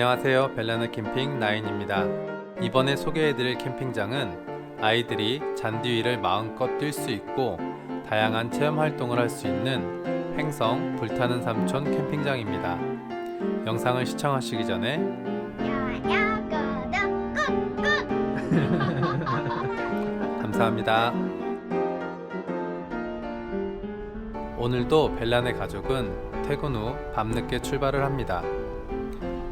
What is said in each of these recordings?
안녕하세요. 벨라나 캠핑 나인입니다. 이번에 소개해드릴 캠핑장은 아이들이 잔디 위를 마음껏 뛸 수 있고 다양한 체험 활동을 할 수 있는 횡성 불타는 삼촌 캠핑장입니다. 영상을 시청하시기 전에 감사합니다. 오늘도 벨란의 가족은 퇴근 후 밤늦게 출발을 합니다.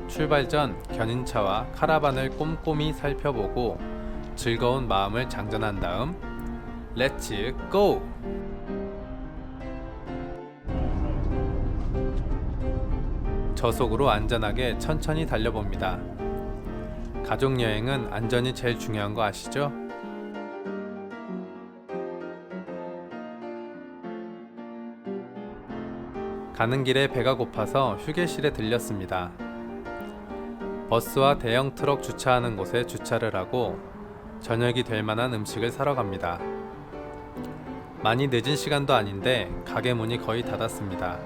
출발 전 견인차와 카라반을 꼼꼼히 살펴보고 즐거운 마음을 장전한 다음 렛츠 고! 저속으로 안전하게 천천히 달려봅니다. 가족 여행은 안전이 제일 중요한 거 아시죠? 가는 길에 배가 고파서 휴게실에 들렸습니다. 버스와 대형 트럭 주차하는 곳에 주차를 하고 저녁이 될 만한 음식을 사러 갑니다. 많이 늦은 시간도 아닌데 가게 문이 거의 닫았습니다.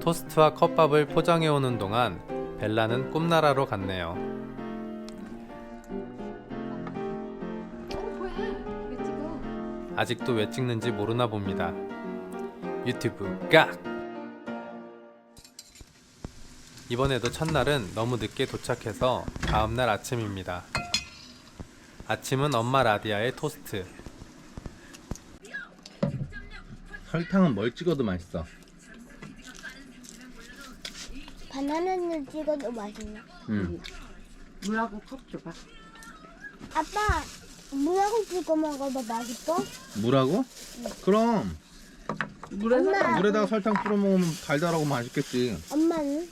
토스트와 컵밥을 포장해 오는 동안 벨라는 꿈나라로 갔네요. 어? 아직도 왜 찍는지 모르나 봅니다. 유튜브 깍! 이번에도 첫날은 너무 늦게 도착해서 다음날 아침입니다. 아침은 엄마 라디아의 토스트. 설탕은 뭘 찍어도 맛있어. 바나나는 찍어도 맛있네. 음. 물하고 컵 줘봐. 아빠, 물하고 찍어 먹어도 맛있어? 물하고? 그럼 물에서 엄마. 물에다가 설탕 뿌려 먹으면 달달하고 맛있겠지. 엄마는?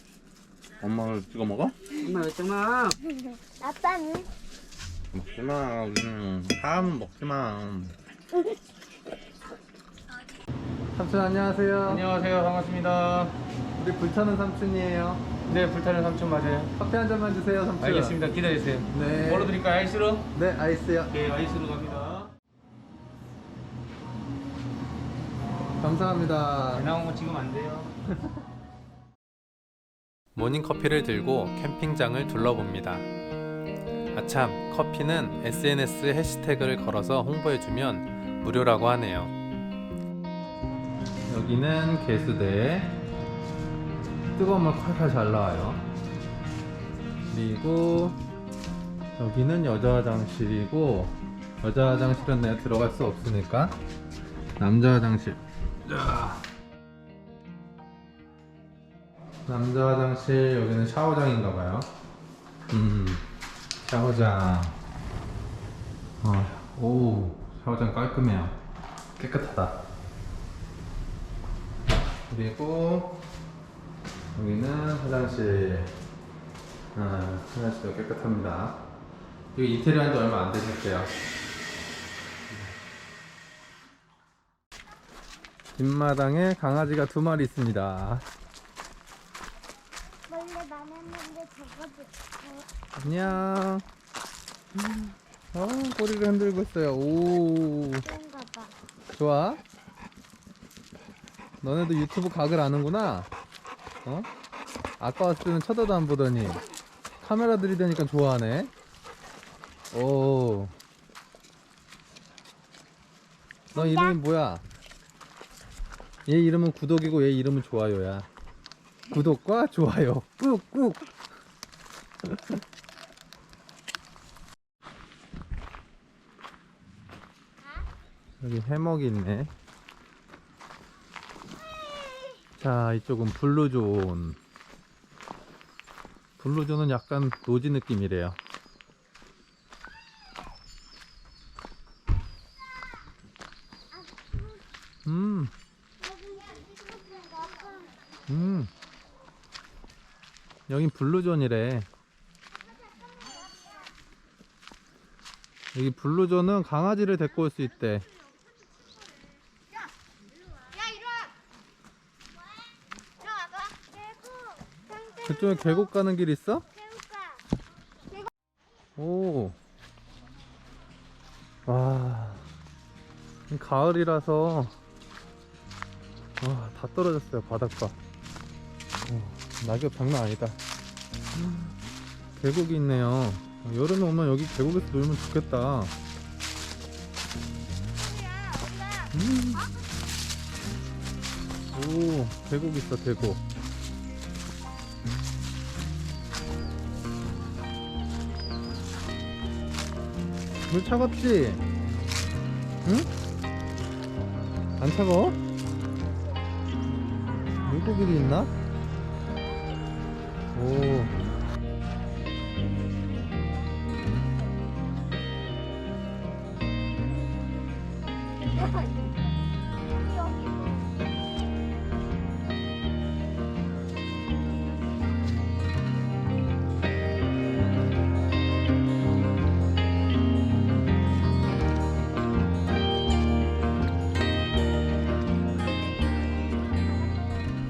엄마가 찍어 먹어? 엄마 왜 정말 아빠는? 먹지 마. 음, 사람은 먹지 마. 삼촌 안녕하세요. 안녕하세요 반갑습니다 우리 불타는 삼촌이에요. 네 불타는 삼촌 맞아요 커피 한 잔만 주세요, 삼촌. 알겠습니다 기다리세요 네. 뭐로 드릴까요 아이스로? 네, 아이스요. 네 아이스로 갑니다 감사합니다. 배 나온 거 지금 안 돼요 모닝 커피를 들고 캠핑장을 둘러봅니다. 아참, 커피는 SNS 해시태그를 걸어서 홍보해주면 무료라고 하네요. 여기는 개수대. 뜨거운 물 칼칼 잘 나와요. 그리고 여기는 여자 화장실이고 여자 화장실은 내가 들어갈 수 없으니까 남자 화장실. 자. 남자 화장실 여기는 샤워장인가 봐요. 음, 샤워장. 어, 오, 샤워장 깔끔해요. 깨끗하다. 그리고 여기는 화장실. 아, 화장실도 깨끗합니다. 여기 이태리 한지 얼마 안 되셨대요. 뒷마당에 강아지가 두 마리 있습니다. 원래 많았는데 저거도 저 안녕. 어, 꼬리를 흔들고 있어요. 오, 그런가 봐. 좋아. 너네도 유튜브 각을 아는구나. 어? 아까 왔을 때는 쳐다도 안 보더니 카메라 들이대니까 좋아하네. 오. 너 이름이 뭐야? 얘 이름은 구독이고 얘 이름은 좋아요야. 구독과 좋아요 꾹꾹. 여기 해먹이 있네. 자, 이쪽은 블루존. 블루존은 약간 노지 느낌이래요. 음, 음. 여긴 블루존이래. 여기 블루존은 강아지를 데리고 올 수 있대. 그쪽에 계곡 가는 길 있어? 오. 와. 가을이라서 와, 다 떨어졌어요, 바닥봐. 어, 낙엽 장난 아니다. 계곡이 있네요. 여름에 오면 여기 계곡에서 놀면 좋겠다. 음. 오, 계곡 있어, 계곡. 물 차갑지? 응? 안 차가워? 물고기도 있나? 오.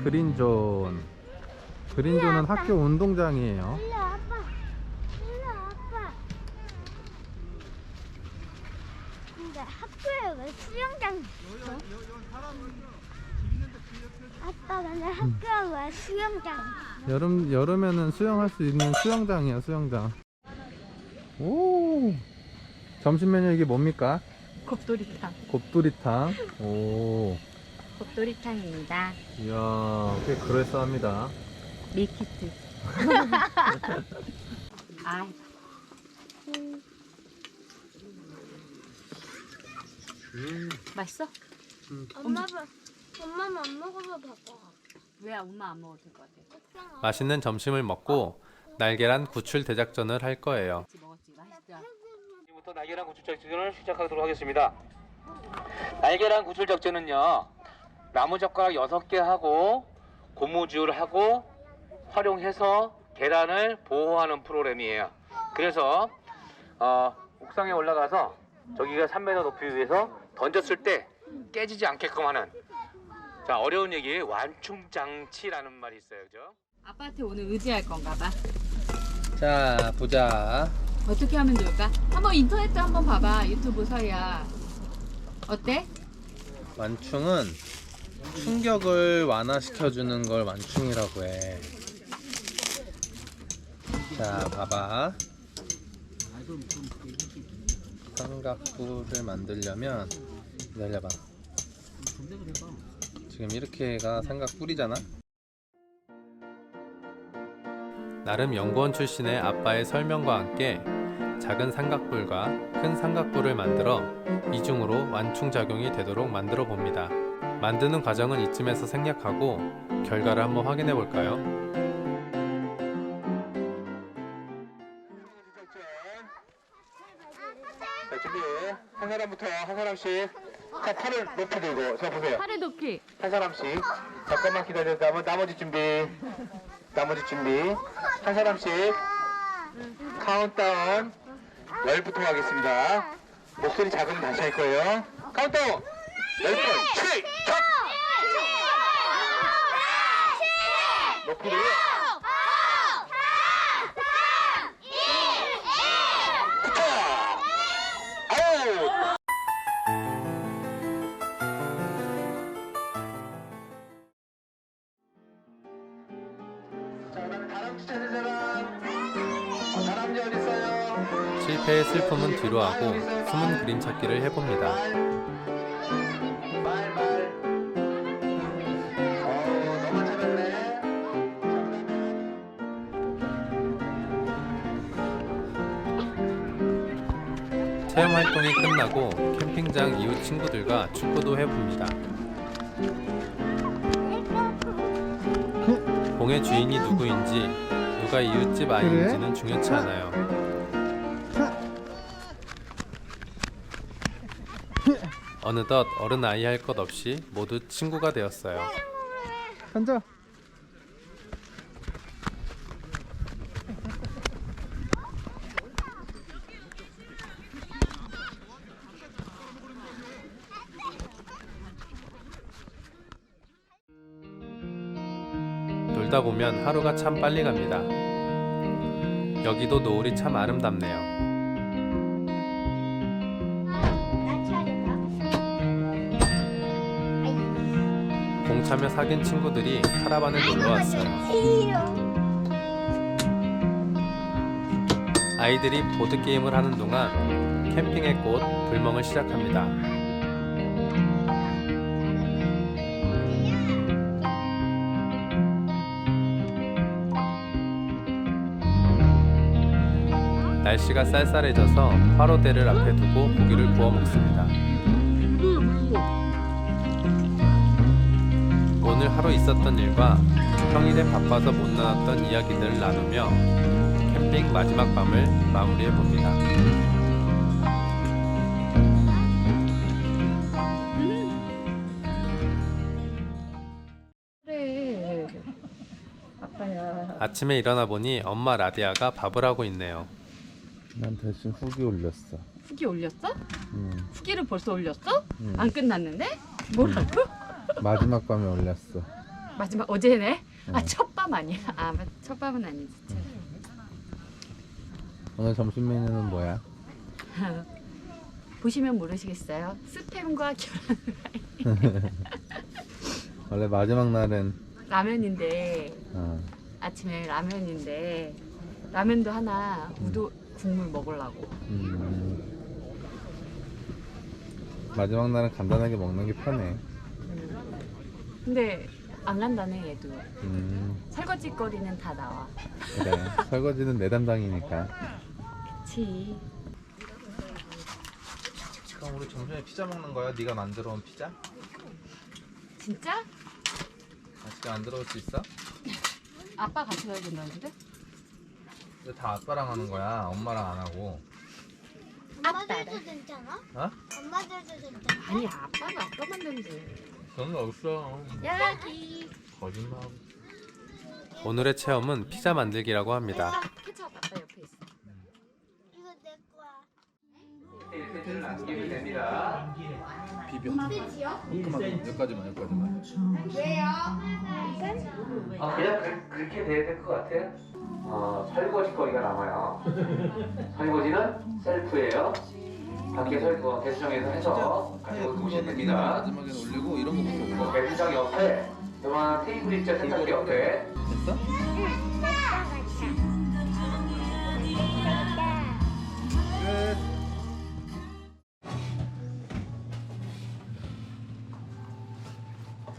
그린존. 그린존은 학교 운동장이에요. 일로 아빠. 일로 아빠. 근데 학교에 왜 수영장 있어? 아빠 근데 학교에 왜 수영장 있어? 여름 여름에는 수영할 수 있는 수영장이야 수영장. 오. 점심 메뉴 이게 뭡니까? 곱돌이탕. 곱두리탕. 오. 곱돌이탕입니다. 이야, 꽤 그럴싸합니다. 밀키트. 아, 맛있어? 엄마가 엄마는 안 먹어서 바꿔. 왜 엄마 안 먹어도 될 것 같아? 맛있는 점심을 먹고 날계란 구출 대작전을 할 거예요. 지금부터 날계란 구출 작전을 시작하도록 하겠습니다. 날계란 구출 작전은요. 나무 젓가락 6개 하고 고무줄 하고 활용해서 계란을 보호하는 프로그램이에요. 그래서 어, 옥상에 올라가서 저기가 3m 높이 위에서 던졌을 때 깨지지 않게끔 하는 자 어려운 얘기 완충 장치라는 말이 있어요, 그죠? 아빠한테 오늘 의지할 건가 봐. 자, 보자. 어떻게 하면 좋을까? 한번 인터넷도 한번 봐봐. 유튜브 서야. 어때? 완충은 충격을 완화시켜주는 걸 완충이라고 해. 자, 봐봐. 삼각부를 만들려면 기다려봐. 지금 이렇게가 삼각뿔이잖아. 나름 연구원 출신의 아빠의 설명과 함께 작은 삼각뿔과 큰 삼각뿔을 만들어 이중으로 완충 작용이 되도록 만들어 봅니다. 만드는 과정은 이쯤에서 생략하고 결과를 한번 확인해 볼까요? 사람씩 자 팔을 높이 들고 자 보세요. 팔을 높이. 한 사람씩. 잠깐만 기다렸다면 나머지 준비. 나머지 준비. 한 사람씩 카운트다운 열부터 하겠습니다. 목소리 작으면 다시 할 거예요. 카운트다운! 열번 시작 높이를 실패의 슬픔은 뒤로 하고 숨은 그림 찾기를 해봅니다. 체험 활동이 끝나고 캠핑장 이웃 친구들과 축구도 해봅니다. 공의 주인이 누구인지 누가 이웃집 아이인지는 중요치 않아요. 어느덧 어른 아이 할 것 없이 모두 친구가 되었어요. 앉아. 놀다 보면 하루가 참 빨리 갑니다. 여기도 노을이 참 아름답네요. 그렇다며 사귄 친구들이 카라반에 놀러 왔어요. 아이들이 보드 게임을 하는 동안 캠핑의 꽃 불멍을 시작합니다. 날씨가 쌀쌀해져서 화로대를 앞에 두고 고기를 구워 먹습니다. 오늘 하루 있었던 일과 평일에 바빠서 못 나눴던 이야기들을 나누며 캠핑 마지막 밤을 마무리해 봅니다. 그래. 아빠야. 아침에 일어나 보니 엄마 라디아가 밥을 하고 있네요. 난 대신 후기 올렸어. 후기 올렸어? 응. 후기를 벌써 올렸어? 응. 안 끝났는데? 뭐라고? 마지막 밤에 올렸어. 마지막 어제네? 아 응. 첫밤 아니야? 아첫 밤은 아니지. 오늘 점심 메뉴는 뭐야? 보시면 모르시겠어요. 스팸과 계란 원래 마지막 날은 라면인데 어, 아침에 라면인데 라면도 하나 우도 국물 먹으려고. 음, 마지막 날은 간단하게 먹는 게 편해. 근데 안 간다네 얘도. 음, 설거지 거리는 다 나와. 그래. 설거지는 내 담당이니까. 그치. 그럼 우리 점심에 피자 먹는 거야? 네가 만들어 온 피자? 진짜? 아직 안 들어올 수 있어? 아빠 같이 가야 된다는데? 근데 다 아빠랑 하는 거야. 엄마랑 안 하고. 엄마들도 괜찮아? 어? 엄마들도 괜찮아? 아니 아빠가 아빠 만든지. 그런 거 없어. 여기. 거짓말하고. 오늘의 체험은 피자 만들기라고 합니다. 케첩 아빠 옆에 있어. 이거 내 거야. 세트를 남기면 됩니다. 비벼. 여기까지만, 여기까지만, 여기까지만. 아 그냥 그, 그렇게 돼야 될 것 같아요. 어, 설거지 거리가 남아요. 설거지는 셀프예요. 밖에 설 어, 개수정에서 해서 가지고 오시면 됩니다. 마지막에는 올리고 이런 거부터 올려. 개수정 옆에 요만 테이블 있죠 세탁기 옆에 됐어? 끝.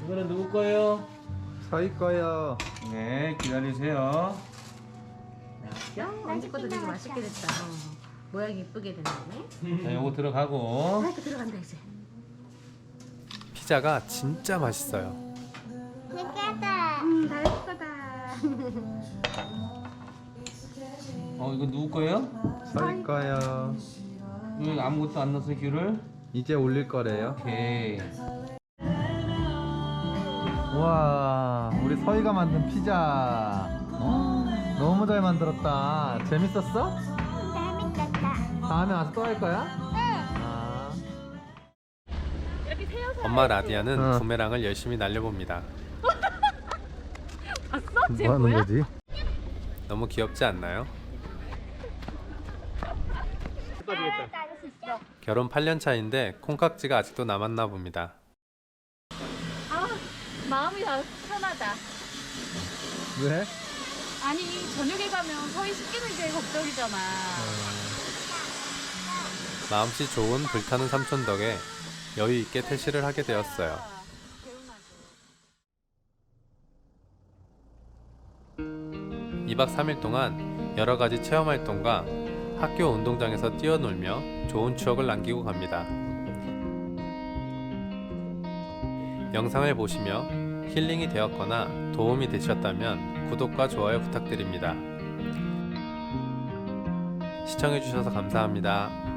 이거는 누구 거예요? 저희 거요. 네, 기다리세요. 언제 것도 되게 맛있게 됐다. 모양이 이쁘게 됐네. 자, 요거 들어가고. 아이고 들어간다 이제. 피자가 진짜 맛있어요. 내거다. 다 예쁘다. 어, 이거 누구 거예요? 저희 거요. 이거 아무것도 안 넣어서 귤을? 이제 올릴 거래요. 오케이. 와, 우리 서희가 만든 피자. 어, 너무 잘 만들었다. 재밌었어? 다음에 와서 또 할 거야? 아. 엄마 라디아는 어. 부메랑을 열심히 날려봅니다. 봤어? 쟤 뭐 하는 뭐야? 거지? 너무 귀엽지 않나요? 결혼 8년 차인데 콩깍지가 아직도 남았나 봅니다. 아 마음이 다 편하다. 왜? 아니 저녁에 가면 서희 씻기는 게 걱정이잖아. 마음씨 좋은 불타는 삼촌 덕에 여유 있게 퇴실을 하게 되었어요. 2박 3일 동안 여러 가지 체험 활동과 학교 운동장에서 뛰어놀며 좋은 추억을 남기고 갑니다. 영상을 보시며 힐링이 되었거나 도움이 되셨다면 구독과 좋아요 부탁드립니다. 시청해주셔서 감사합니다.